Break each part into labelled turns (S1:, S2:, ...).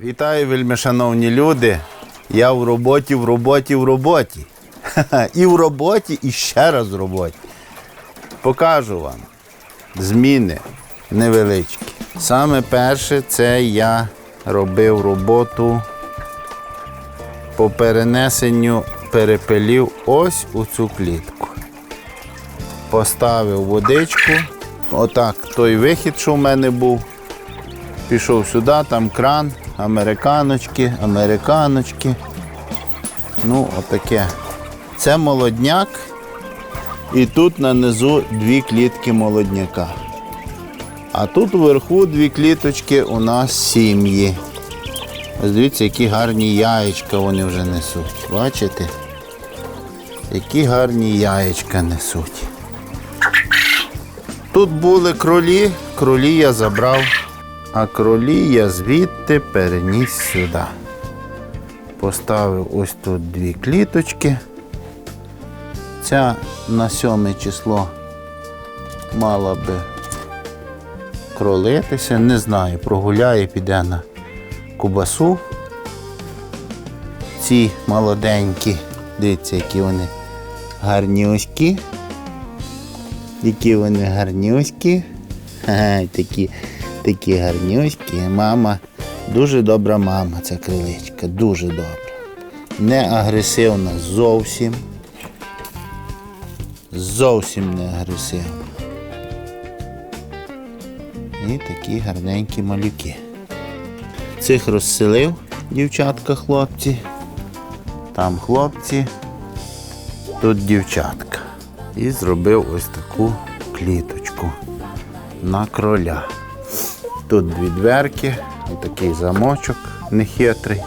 S1: Вітаю, вельми шановні люди. Я в роботі, в роботі, в роботі. І в роботі, і ще раз в роботі. Покажу вам зміни невеличкі. Саме перше, це я робив роботу по перенесенню перепелів ось у цю клітку. Поставив водичку. Отак той вихід, що в мене був. Пішов сюди, там кран, американочки, американочки. Ну, отаке. Це молодняк. І тут нанизу дві клітки молодняка. А тут вверху дві кліточки у нас сім'ї. Ось дивіться, які гарні яєчка вони вже несуть. Бачите? Які гарні яєчка несуть. Тут були кролі, кролі я забрав, а кролі я звідти переніс сюди. Поставив ось тут дві кліточки. Ця на сьоме число мала би кролитися, не знаю, прогуляє, піде на кубасу. Ці молоденькі, дивіться, які вони гарнюські. Які вони гарнюські. Ага, такі, такі гарнюські. Мама, дуже добра мама, ця криличка, дуже добра. Не агресивна зовсім. Зовсім не агресивна. І такі гарненькі малюки. Цих розселив дівчатка, хлопці. Там хлопці, тут дівчатка. І зробив ось таку кліточку на кроля. Тут дві дверки, отакий замочок нехитрий.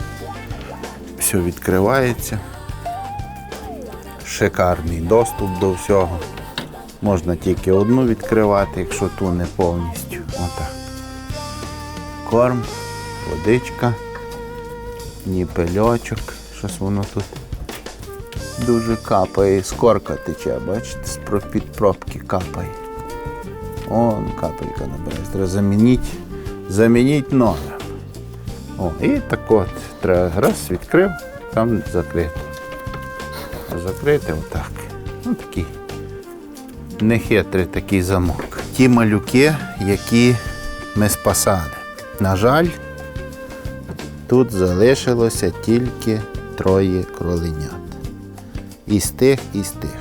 S1: Все відкривається. Шикарний доступ до всього. Можна тільки одну відкривати, якщо ту не повністю. Отак. Корм, водичка, ніпельочок. Щось воно тут дуже капає, скорка тече, бачите, з під пробки капає. Он капелька набере. Треба замінити, замінити нове. О, і так от, треба раз відкрив, там закрито. Закрити отак. Ну такий нехитрий такий замок. Ті малюки, які ми спасали. На жаль, тут залишилося тільки троє кроленят. Із тих, і з тих.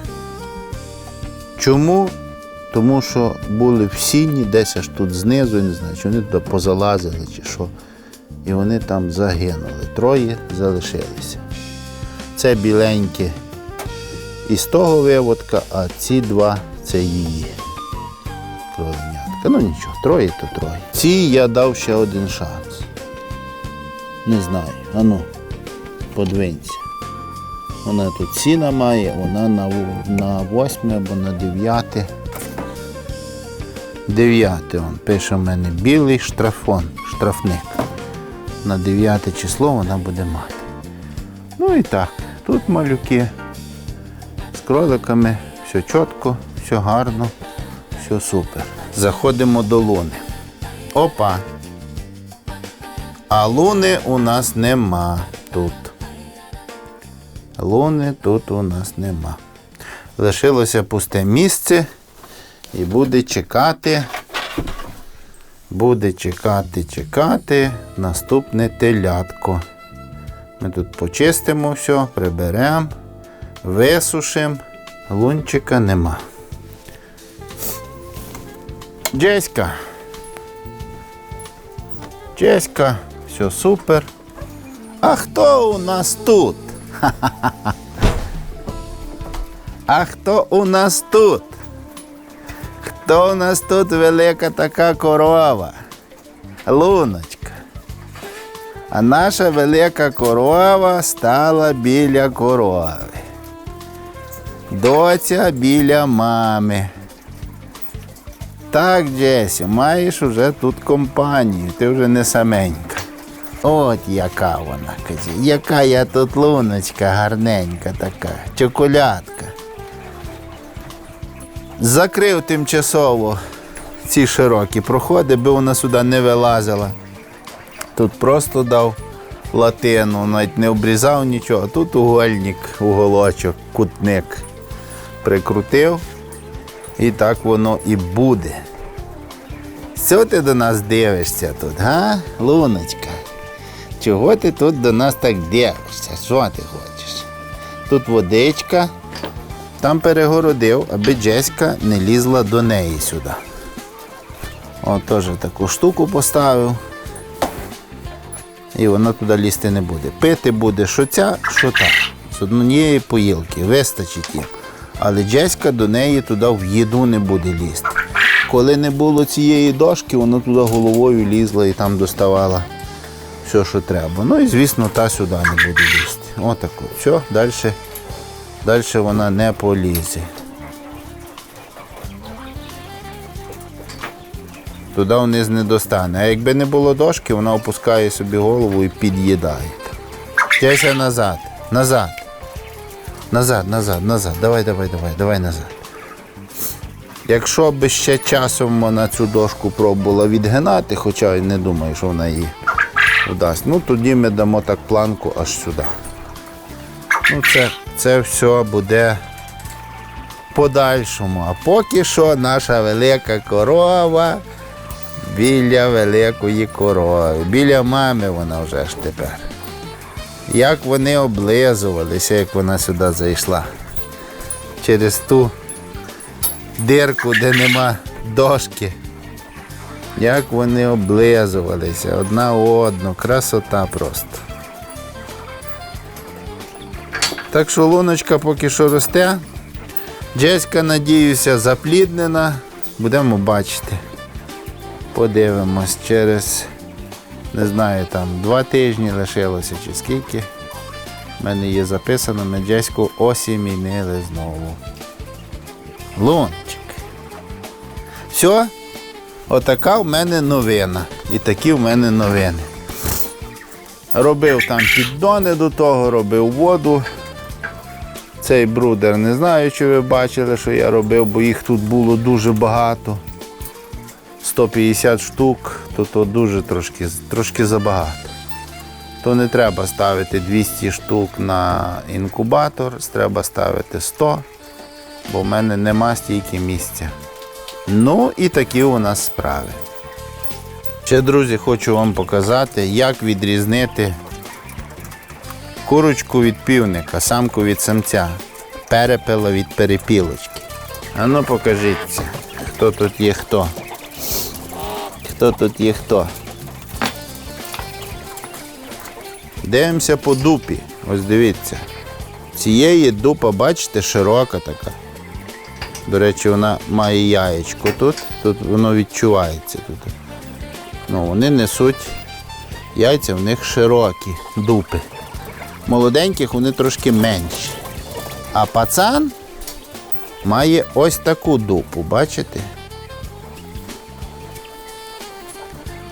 S1: Чому? Тому що були в сіні, десь аж тут знизу, не знаю, чи вони туди позалазили чи що. І вони там загинули. Троє залишилися. Це біленькі із того виводка, а ці два це її. Кроленятка. Ну нічого, троє то троє. Ці я дав ще один шанс. Не знаю. Ану, подвинься. Вона тут сіна має, вона на, на 8 або на 9. 9 он пише в мене білий штрафон, штрафник. На 9 число вона буде мати. Ну і так, тут малюки з кроликами, все чітко, все гарно, все супер. Заходимо до луни. Опа. А луни у нас нема тут. Луни тут у нас нема. Лишилося пусте місце і буде чекати. Буде чекати, чекати наступне телятко. Ми тут почистимо все, приберемо, висушимо. Лунчика нема. Джеська. Джеська, все супер. А хто у нас тут? А хто у нас тут? Хто у нас тут велика така корова? Луночка. А наша велика корова стала біля корови. Доця біля мами. Так, Джесі, маєш уже тут компанію, ти вже не саменька. От яка вона, казі, яка я тут луночка гарненька така, чоколядка. Закрив тимчасово ці широкі проходи, би вона сюди не вилазила. Тут просто дав латину, навіть не обрізав нічого, тут угольник, уголочок, кутник прикрутив. І так воно і буде. Що ти до нас дивишся тут, га, Луночка? Чого ти тут до нас так дивишся? Що ти хочеш? Тут водичка, там перегородив, аби Джеська не лізла до неї сюди. От теж таку штуку поставив. І вона туди лізти не буде. Пити буде що ця, що та. З однієї поїлки, вистачить їм. Але Джеська до неї туди в їду не буде лізти. Коли не було цієї дошки, вона туди головою лізла і там доставала все, що треба. Ну і звісно, та сюди не буде лізти. Отако. Все, далі, далі вона не полізе. Туди вниз не достане. А якби не було дошки, вона опускає собі голову і під'їдає. Тяся назад, назад. Назад, назад, назад. Давай, давай, давай, давай назад. Якщо б ще часом вона цю дошку пробувала відгинати, хоча я не думаю, що вона її вдасть, ну тоді ми дамо так планку аж сюди. Ну, це, це все буде в подальшому. А поки що наша велика корова біля великої корови. Біля мами вона вже ж тепер. Як вони облизувалися, як вона сюди зайшла. Через ту дирку, де нема дошки. Як вони облизувалися одна одну, красота просто. Так що луночка поки що росте. Джеська, надіюся, запліднена. Будемо бачити. Подивимось через, не знаю, там два тижні лишилося чи скільки. У мене є записано, ми Джеську осімінили знову. Лунчик. Все, отака в мене новина. І такі в мене новини. Робив там піддони до того, робив воду. Цей брудер не знаю, чи ви бачили, що я робив, бо їх тут було дуже багато. 150 штук, то то дуже трошки, трошки забагато. То не треба ставити 200 штук на інкубатор, треба ставити 100, бо в мене нема стільки місця. Ну і такі у нас справи. Ще, друзі, хочу вам показати, як відрізнити курочку від півника, самку від самця, перепела від перепілочки. А ну покажіться, хто тут є хто. Хто тут є хто? Дивимося по дупі. Ось дивіться. Цієї дупа, бачите, широка така. До речі, вона має яєчко тут, тут воно відчувається тут. Ну, Вони несуть яйця, в них широкі дупи. Молоденьких вони трошки менші. А пацан має ось таку дупу, бачите?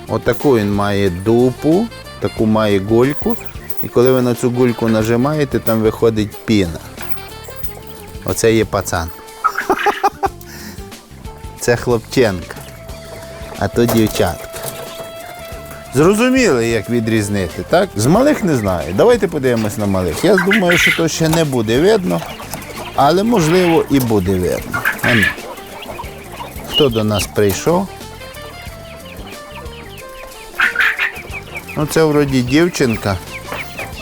S1: Отаку він має дупу, таку має гульку. І коли ви на цю гульку нажимаєте, там виходить піна. Оце є пацан. Це хлопченка. А то дівчатка. Зрозуміли, як відрізнити, так? З малих не знаю. Давайте подивимось на малих. Я думаю, що то ще не буде видно, але можливо і буде видно. Ану. Хто до нас прийшов? Ну це вроді дівчинка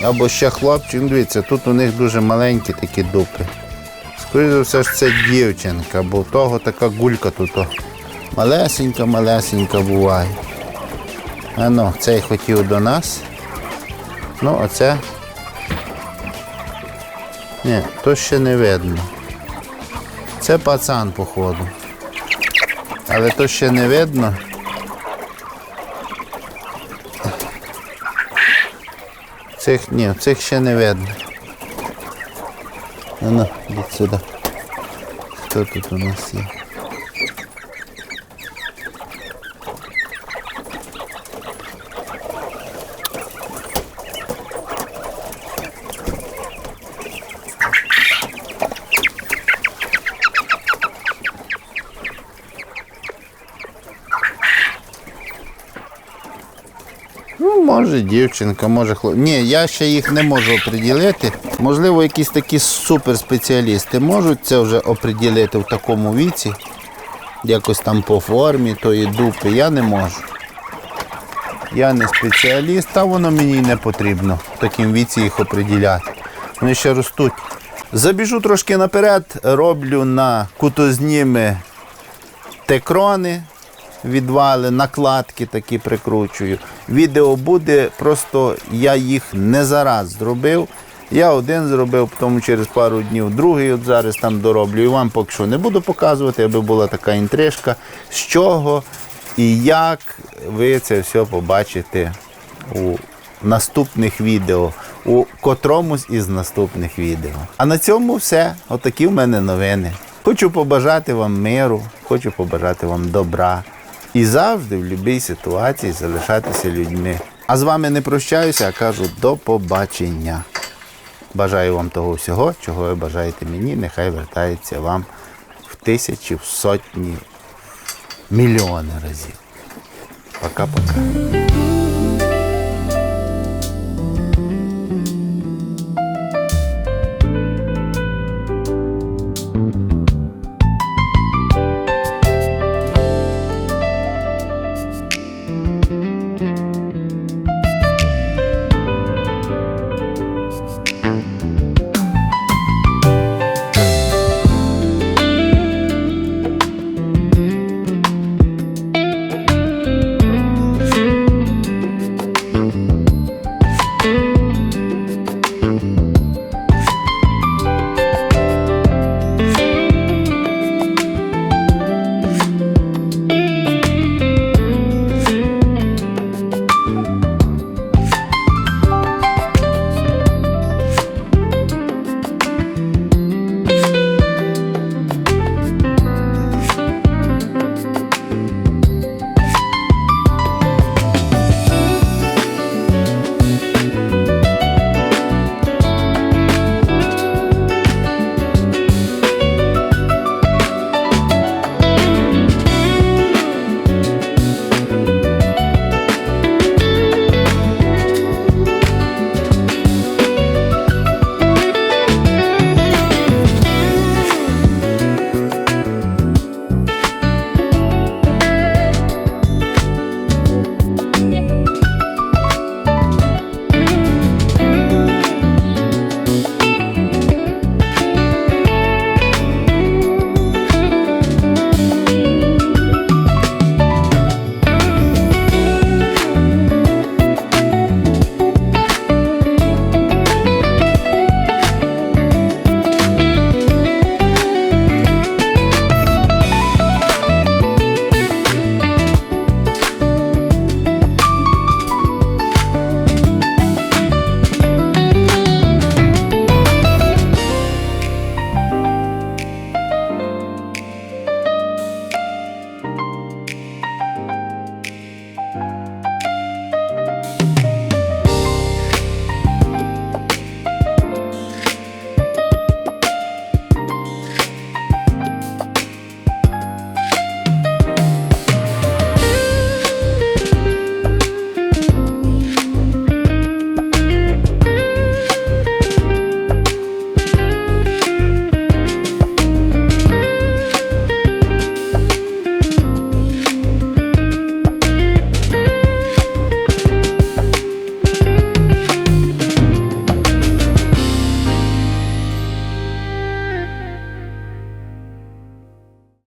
S1: або ще хлопчик. Ну, Дивіться, тут у них дуже маленькі такі дупи. Скоріше за все ж це дівчинка, бо в того така гулька тут. Малесенька-малесенька буває. А ну, цей хотів до нас. Ну, а це. Ні, то ще не видно. Це пацан, походу. Але то ще не видно. Цих ні, цих ще не видно. А ну, йдіть сюди. Хто тут у нас є? Може дівчинка, може хлопець. Ні, я ще їх не можу оприділити. Можливо, якісь такі суперспеціалісти можуть це вже оприділити в такому віці. Якось там по формі тої дупи. Я не можу. Я не спеціаліст, та воно мені не потрібно в такому віці їх оприділяти. Вони ще ростуть. Забіжу трошки наперед, роблю на кутозніми текрони, відвали, накладки такі прикручую. Відео буде, просто я їх не зараз зробив. Я один зробив, потім через пару днів другий от зараз там дороблю. І вам поки що не буду показувати, аби була така інтрижка, з чого і як ви це все побачите у наступних відео, у котромусь із наступних відео. А на цьому все. Отакі в мене новини. Хочу побажати вам миру, хочу побажати вам добра. І завжди в будь-якій ситуації залишатися людьми. А з вами не прощаюся, а кажу до побачення. Бажаю вам того всього, чого ви бажаєте мені, нехай вертається вам в тисячі, в сотні, мільйони разів. Пока-пока.